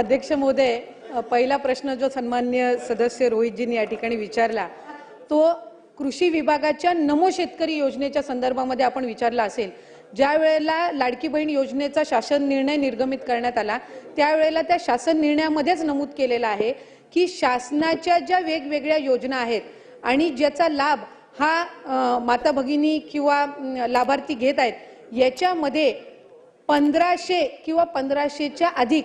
अध्यक्ष महोदय पहिला प्रश्न जो सन्मान्य सदस्य रोहितजींनी या ठिकाणी विचारला तो कृषी विभागाच्या नमो शेतकरी योजनेच्या संदर्भामध्ये आपण विचारला असेल. ज्या वेळेला लाडकी बहीण योजनेचा शासन निर्णय निर्गमित करण्यात आला त्यावेळेला त्या शासन निर्णयामध्येच नमूद केलेलं आहे की शासनाच्या ज्या वेगवेगळ्या योजना आहेत आणि ज्याचा लाभ हा माता भगिनी किंवा लाभार्थी घेत आहेत याच्यामध्ये पंधराशे किंवा पंधराशेच्या अधिक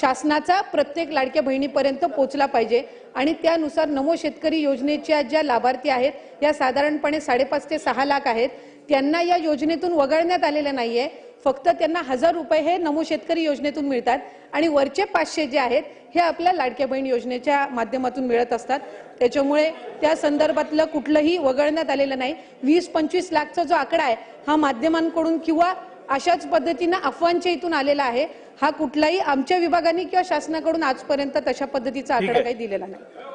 शासनाचा प्रत्येक लाडक्या बहिणीपर्यंत पोहोचला पाहिजे. आणि त्यानुसार नमो शेतकरी योजनेच्या ज्या लाभार्थी आहेत या साधारणपणे साडेपाच ते सहा लाख आहेत त्यांना या योजनेतून वगळण्यात आलेलं नाहीये. फक्त त्यांना हजार रुपये हे नमो शेतकरी योजनेतून मिळतात. आणि वरचे पाचशे जे आहेत हे आपल्या लाडक्या बहीण योजनेच्या माध्यमातून मिळत असतात. त्याच्यामुळे त्या संदर्भातलं कुठलंही वगळण्यात आलेलं नाही. वीस पंचवीस लाखचा जो आकडा आहे हा माध्यमांकडून किंवा अशाच पद्धतीनं अफवांच्या इथून आलेला आहे. हा कुठलाही आमच्या विभागाने किंवा शासनाकडून आजपर्यंत तशा पद्धतीचा आकडा. काही दिलेला नाही